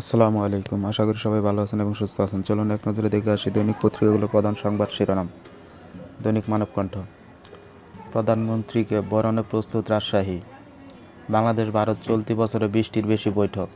আসসালামু আলাইকুম। আশা করি সবাই ভালো আছেন এবং সুস্থ আছেন। চলুন এক নজরে দেখে আসি দৈনিক পত্রিকাগুলোর প্রধান সংবাদ শিরোনাম। দৈনিক মানবকণ্ঠ। প্রধানমন্ত্রীকে বরণে প্রস্তুত রাজশাহী। বাংলাদেশ ভারত চলতি বছরে বৃষ্টির বেশি বৈঠক।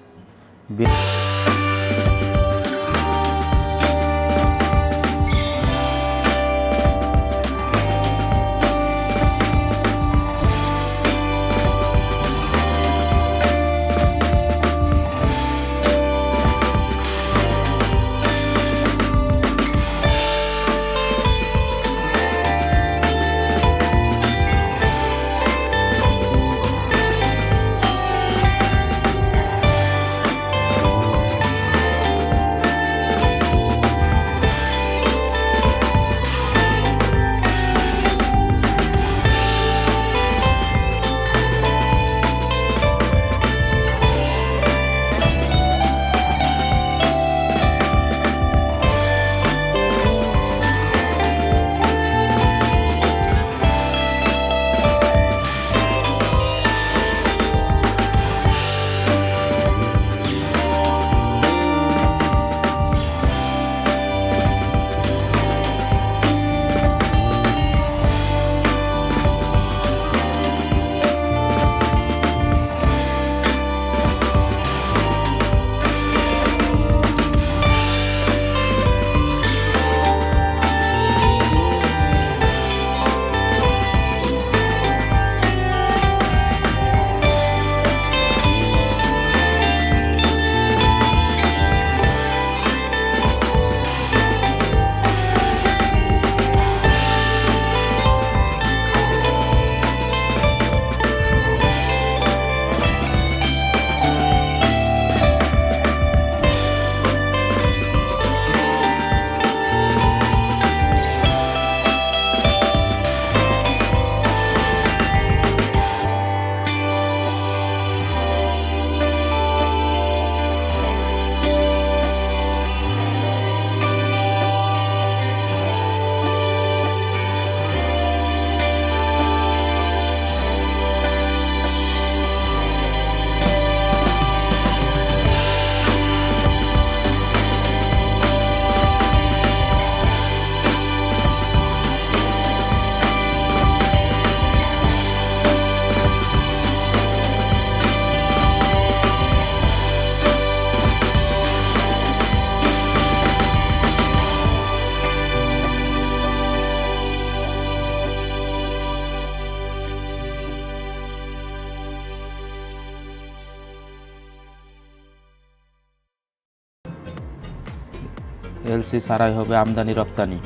এলসি ছাড়াই হবে আমদানি, রপ্তানি।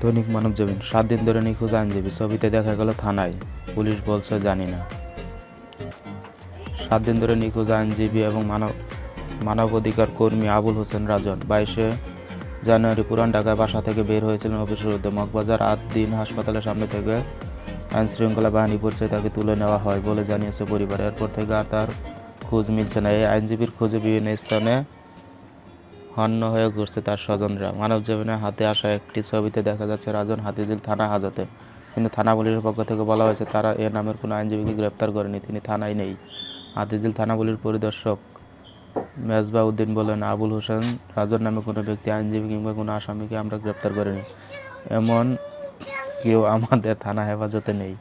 দৈনিক মানব জমিন, সাত দিন ধরে নিখোঁজ আইনজীবী, ছবিতে দেখা গেল থানায়। পুলিশ বলছে, জানি না। সাত দিন ধরে নিখোঁজ আইনজীবী এবং মানব, মানবাধিকার কর্মী আবুল হোসেন রাজন, বাইশে জানুয়ারি পুরান ঢাকায় বাসা থেকে বের হয়েছিলেন অফিসের উদ্যোগ। মগবাজার আট দিন হাসপাতালের সামনে থেকে আইন শৃঙ্খলা বাহিনী পরিচয় তাকে তুলে নেওয়া হয় বলে জানিয়েছে পরিবার। এরপর থেকে আর তার খোঁজ মিলছে না। এই আইনজীবীর খোঁজে বিভিন্ন স্থানে হন্য হয়ে ঘুরছে তার স্বজনরা। মানব জীবনের হাতে আসা একটি ছবিতে দেখা যাচ্ছে রাজন হাতিঝিল থানা হাজতে। কিন্তু থানা পুলিশের পক্ষ থেকে বলা হয়েছে, তারা এ নামের কোনো আইনজীবীকে গ্রেপ্তার করেনি। তিনি থানায় নেই। হাতিঝিল থানা পরিদর্শক মেজবা উদ্দিন বলেন, আবুল হোসেন রাজন নামে কোনো ব্যক্তি, আইনজীবী কিংবা কোনো আসামিকে আমরা গ্রেপ্তার করিনি। এমন কেউ আমাদের থানা হেফাজতে নেই।